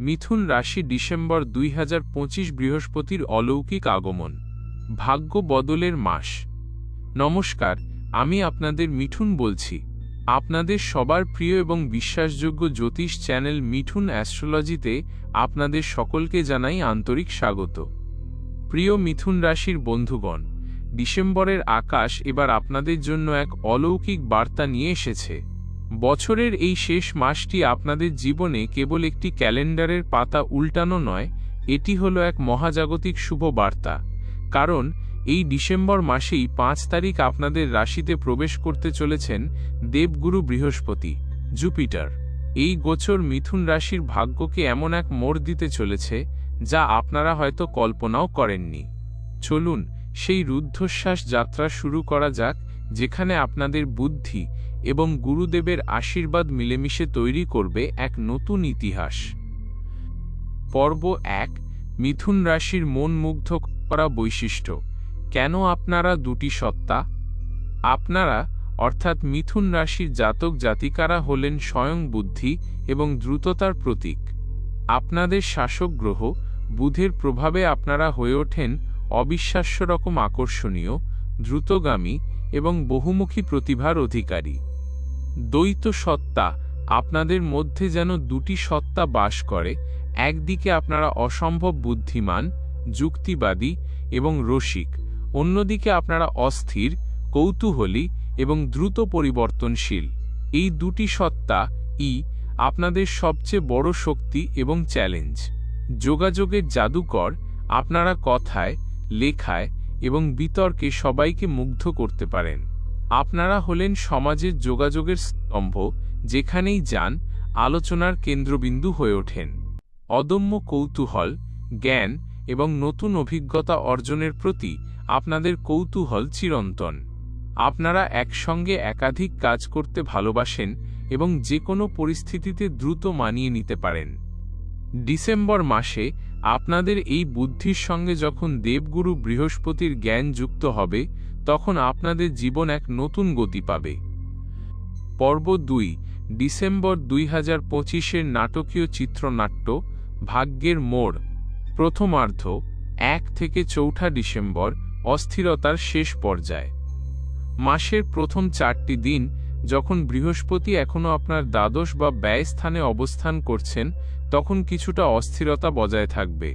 মিথুন রাশি ডিসেম্বর দুই হাজার পঁচিশ বৃহস্পতির অলৌকিক আগমন। ভাগ্য বদলের মাস। নমস্কার, আমি আপনাদের মিঠুন বলছি। আপনাদের সবার প্রিয় এবং বিশ্বাসযোগ্য জ্যোতিষ চ্যানেল মিঠুন অ্যাস্ট্রোলজিতে আপনাদের সকলকে জানাই আন্তরিক স্বাগত। প্রিয় মিথুন রাশির বন্ধুগণ, ডিসেম্বরের আকাশ এবার আপনাদের জন্য এক অলৌকিক বার্তা নিয়ে এসেছে। বছরের এই শেষ মাসটি আপনাদের জীবনে কেবল একটি ক্যালেন্ডারের পাতা উল্টানো নয়, এটি হলো এক মহাজাগতিক শুভ বার্তা। কারণ, এই ডিসেম্বর মাসেই পাঁচ তারিখ আপনাদের রাশিতে প্রবেশ করতে চলেছেন দেবগুরু বৃহস্পতি, জুপিটার। এই গোচর মিথুন রাশির ভাগ্যকে এমন এক মোড় দিতে চলেছে, যা আপনারা হয়তো কল্পনাও করেননি। চলুন, সেই রুদ্ধশ্বাস যাত্রা শুরু করা যাক, যেখানে আপনাদের বুদ্ধি এবং গুরুদেবের আশীর্বাদ মিলেমিশে তৈরি করবে এক নতুন ইতিহাস। পর্ব এক, মিথুন রাশির মন মুগ্ধ করা বৈশিষ্ট্য। কেন আপনারা দুটি সত্তা? আপনারা, অর্থাৎ মিথুন রাশির জাতক জাতিকারা হলেন স্বয়ং বুদ্ধি এবং দ্রুততার প্রতীক। আপনাদের শাসক গ্রহ, বুধের প্রভাবে আপনারা হয়ে ওঠেন অবিশ্বাস্য রকম আকর্ষণীয়, দ্রুতগামী এবং বহুমুখী প্রতিভার অধিকারী। দ্বৈত সত্তা আপনাদের মধ্যে যেন দুটি সত্তা বাস করে, একদিকে আপনারা অসম্ভব বুদ্ধিমান, যুক্তিবাদী এবং রসিক, অন্যদিকে আপনারা অস্থির, কৌতূহলী এবং দ্রুত পরিবর্তনশীল। এই দুটি সত্তা ই আপনাদের সবচেয়ে বড় শক্তি এবং চ্যালেঞ্জ। যোগাযোগের জাদুকর আপনারা কথায়, লেখায় এবং বিতর্কে সবাইকে মুগ্ধ করতে পারেন। আপনারা হলেন সমাজের যোগাযোগের স্তম্ভ, যেখানেই যান, আলোচনার কেন্দ্রবিন্দু হয়ে ওঠেন। অদম্য কৌতূহল, জ্ঞান এবং নতুন অভিজ্ঞতা অর্জনের প্রতি আপনাদের কৌতূহল চিরন্তন। আপনারা একসঙ্গে একাধিক কাজ করতে ভালোবাসেন এবং যে কোনো পরিস্থিতিতে দ্রুত মানিয়ে নিতে পারেন। ডিসেম্বর মাসে আপনাদের এই বুদ্ধির সঙ্গে যখন দেবগুরু বৃহস্পতির জ্ঞান যুক্ত হবে তখন আপনাদের জীবন এক নতুন গতি পাবে। পর্ব দুই, ডিসেম্বর দুই হাজার পঁচিশের নাটকীয় চিত্রনাট্য, ভাগ্যের মোড়, প্রথমার্ধ, এক থেকে চৌঠা ডিসেম্বর, অস্থিরতার শেষ পর্যায়। মাসের প্রথম চারটি দিন, যখন বৃহস্পতি এখনও আপনার দ্বাদশ বা ব্যয় স্থানে অবস্থান করছেন, তখন কিছুটা অস্থিরতা বজায় থাকবে।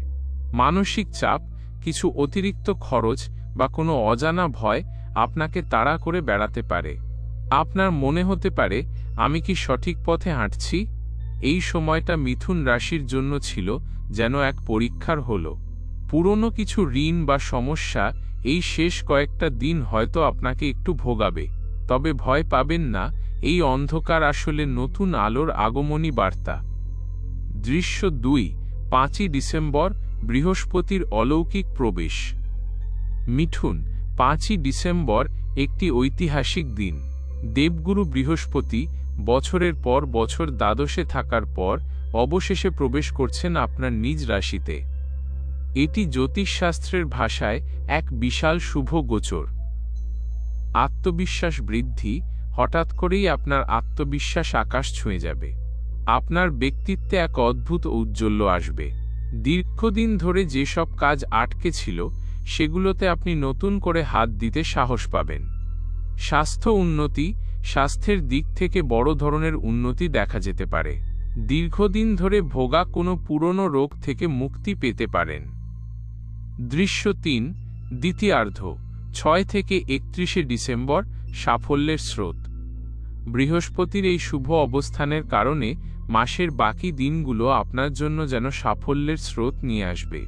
মানসিক চাপ, কিছু অতিরিক্ত খরচ বা কোনো অজানা ভয় আপনাকে তাড়া করে বেড়াতে পারে। আপনার মনে হতে পারে, আমি কি সঠিক পথে হাঁটছি? এই সময়টা মিথুন রাশির জন্য ছিল যেন এক পরীক্ষার হল। পুরনো কিছু ঋণ বা সমস্যা এই শেষ কয়েকটা দিন হয়তো আপনাকে একটু ভোগাবে। তবে ভয় পাবেন না, এই অন্ধকার আসলে নতুন আলোর আগমনী বার্তা। দৃশ্য দুই, পাঁচই ডিসেম্বর, বৃহস্পতির অলৌকিক প্রবেশ। মিঠুন, পাঁচই ডিসেম্বর একটি ঐতিহাসিক দিন। দেবগুরু বৃহস্পতি বছরের পর বছর দ্বাদশে থাকার পর অবশেষে প্রবেশ করছেন আপনার নিজ রাশিতে। এটি জ্যোতিষশাস্ত্রের ভাষায় এক বিশাল শুভ গোচর। আত্মবিশ্বাস বৃদ্ধি, হঠাৎ করেই আপনার আত্মবিশ্বাস আকাশ ছুঁয়ে যাবে। আপনার ব্যক্তিত্বে এক অদ্ভুত ঔজ্জ্বল্য আসবে। দীর্ঘদিন ধরে যেসব কাজ আটকে ছিল সেগুলোতে আপনি নতুন করে হাত দিতে সাহস পাবেন। স্বাস্থ্য উন্নতি, স্বাস্থ্যের দিক থেকে বড় ধরনের উন্নতি দেখা যেতে পারে। দীর্ঘদিন ধরে ভোগা কোনো পুরনো রোগ থেকে মুক্তি পেতে পারেন। দৃশ্য তিন, দ্বিতীয়ার্ধ, ছয় থেকে একত্রিশে ডিসেম্বর, সাফল্যের স্রোত। বৃহস্পতির এই শুভ অবস্থানের কারণে মাসের বাকি দিনগুলো আপনার জন্য যেন সাফল্যের স্রোত নিয়ে আসবে।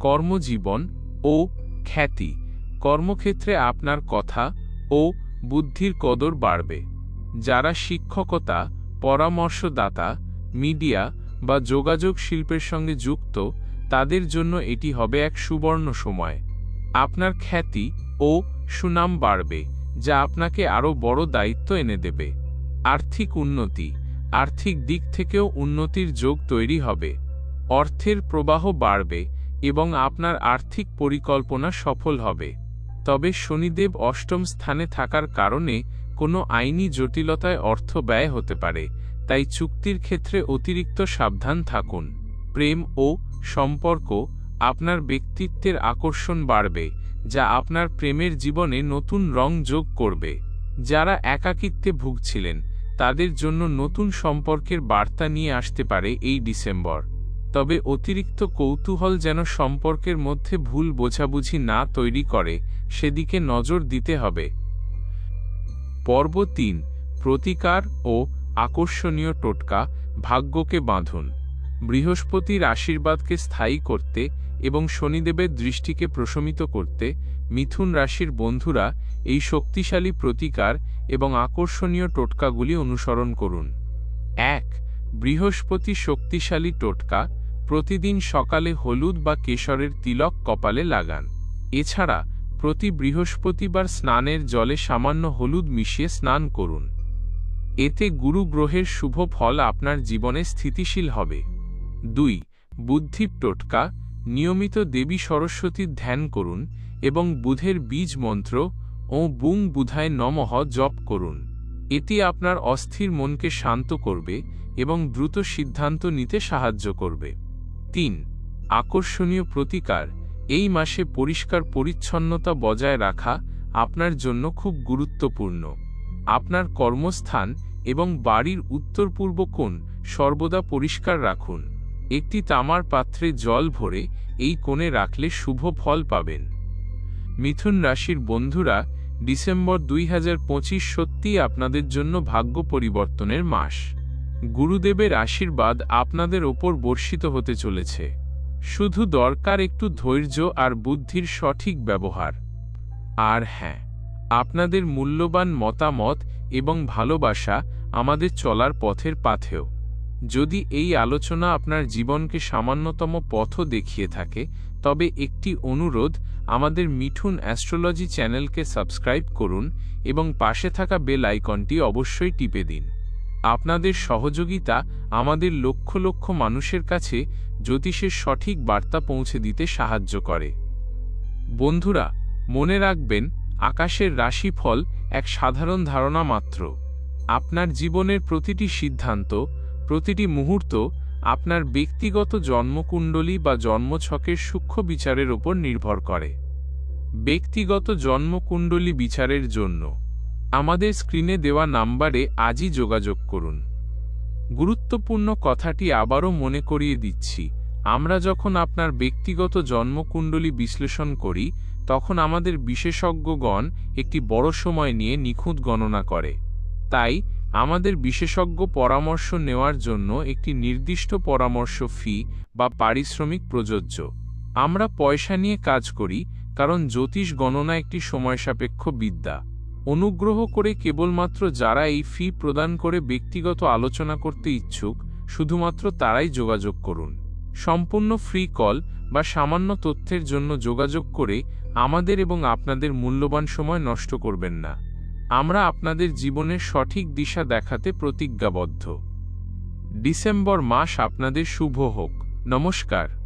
কর্মজীবন ও খ্যাতি। কর্মক্ষেত্রে আপনার কথা ও বুদ্ধির কদর বাড়বে। যারা শিক্ষকতা, পরামর্শদাতা, মিডিয়া বা যোগাযোগ শিল্পের সঙ্গে যুক্ত, তাদের জন্য এটি হবে এক সুবর্ণ সময়। আপনার খ্যাতি ও সুনাম বাড়বে, যা আপনাকে আরও বড় দায়িত্ব এনে দেবে। আর্থিক উন্নতি, আর্থিক দিক থেকেও উন্নতির যোগ তৈরি হবে। অর্থের প্রবাহ বাড়বে এবং আপনার আর্থিক পরিকল্পনা সফল হবে। তবে শনিদেব অষ্টম স্থানে থাকার কারণে কোনো আইনি জটিলতায় অর্থ ব্যয় হতে পারে, তাই চুক্তির ক্ষেত্রে অতিরিক্ত সাবধান থাকুন। প্রেম ও সম্পর্ক আপনার ব্যক্তিত্বের আকর্ষণ বাড়বে, যা আপনার প্রেমের জীবনে নতুন রং যোগ করবে। যারা একাকিত্বে ভুগছিলেন, তাদের জন্য নতুন সম্পর্কের বার্তা নিয়ে আসতে পারে এই ডিসেম্বর। তবে অতিরিক্ত কৌতূহল যেন সম্পর্কের মধ্যে ভুল বোঝাবুঝি না তৈরি করে, সেদিকে নজর দিতে হবে। পর্ব তিন, প্রতিকার ও আকর্ষণীয় টোটকা, ভাগ্যকে বাঁধুন। বৃহস্পতির আশীর্বাদকে স্থায়ী করতে এবং শনিদেবের দৃষ্টিকে প্রশমিত করতে মিথুন রাশির বন্ধুরা এই শক্তিশালী প্রতিকার এবং আকর্ষণীয় টোটকাগুলি অনুসরণ করুন। এক বৃহস্পতি শক্তিশালী টোটকা, প্রতিদিন সকালে হলুদ বা কেশরের তিলক কপালে লাগান। এছাড়া, প্রতি বৃহস্পতিবার স্নানের জলে সামান্য হলুদ মিশিয়ে স্নান করুন। এতে গুরু গ্রহের শুভ ফল আপনার জীবনে স্থিতিশীল হবে। দুই বুদ্ধির টোটকা, নিয়মিত দেবী সরস্বতীর ধ্যান করুন এবং বুধের বীজ মন্ত্র ও বুং বুধায় নমহ জপ করুন। এটি আপনার অস্থির মনকে শান্ত করবে এবং দ্রুত সিদ্ধান্ত নিতে সাহায্য করবে। তিন, আকর্ষণীয় প্রতিকার। এই মাসে পরিষ্কার পরিচ্ছন্নতা বজায় রাখা আপনার জন্য খুব গুরুত্বপূর্ণ। আপনার কর্মস্থান এবং বাড়ির উত্তর পূর্ব কোণ সর্বদা পরিষ্কার রাখুন। একটি তামার পাত্রে জল ভরে এই কোণে রাখলে শুভ ফল পাবেন। মিথুন রাশির বন্ধুরা ডিসেম্বর দুই সত্যিই আপনাদের জন্য ভাগ্য পরিবর্তনের মাস। গুরুদেবের আশীর্বাদ আপনাদের ওপর বর্ষিত হতে চলেছে। শুধু দরকার একটু ধৈর্য আর বুদ্ধির সঠিক ব্যবহার। আর হ্যাঁ আপনাদের মূল্যবান মতামত এবং ভালোবাসা আমাদের চলার পথের পাথেও। যদি এই আলোচনা আপনার জীবনকে সামান্যতম পথও দেখিয়ে থাকে, তবে একটি অনুরোধ, আমাদের মিঠুন অ্যাস্ট্রোলজি চ্যানেলকে সাবস্ক্রাইব করুন এবং পাশে থাকা বেল আইকনটি অবশ্যই টিপে দিন। আপনাদের সহযোগিতা আমাদের লক্ষ লক্ষ মানুষের কাছে জ্যোতিষের সঠিক বার্তা পৌঁছে দিতে সাহায্য করে। বন্ধুরা, মনে রাখবেন, আকাশের রাশিফল এক সাধারণ ধারণা মাত্র। আপনার জীবনের প্রতিটি সিদ্ধান্ত প্রতিটি মুহূর্ত আপনার ব্যক্তিগত জন্মকুণ্ডলী বা জন্মছকের সূক্ষ্ম বিচারের ওপর নির্ভর করে। ব্যক্তিগত জন্মকুণ্ডলী বিচারের জন্য আমাদের স্ক্রিনে দেওয়া নাম্বারে আজই যোগাযোগ করুন। গুরুত্বপূর্ণ কথাটি আবারও মনে করিয়ে দিচ্ছি, আমরা যখন আপনার ব্যক্তিগত জন্মকুণ্ডলী বিশ্লেষণ করি, তখন আমাদের বিশেষজ্ঞগণ একটি বড় সময় নিয়ে নিখুঁত গণনা করে। তাই আমাদের বিশেষজ্ঞ পরামর্শ নেওয়ার জন্য একটি নির্দিষ্ট পরামর্শ ফি বা পারিশ্রমিক প্রযোজ্য। আমরা পয়সা নিয়ে কাজ করি, কারণ জ্যোতিষ গণনা একটি সময়সাপেক্ষ বিদ্যা। অনুগ্রহ করে কেবলমাত্র যারা এই ফি প্রদান করে ব্যক্তিগত আলোচনা করতে ইচ্ছুক, শুধুমাত্র তারাই যোগাযোগ করুন। সম্পূর্ণ ফ্রি কল বা সামান্য তথ্যের জন্য যোগাযোগ করে আমাদের এবং আপনাদের মূল্যবান সময় নষ্ট করবেন না। আমরা আপনাদের জীবনের সঠিক দিশা দেখাতে প্রতিজ্ঞাবদ্ধ। ডিসেম্বর মাস আপনাদের শুভ হোক। নমস্কার।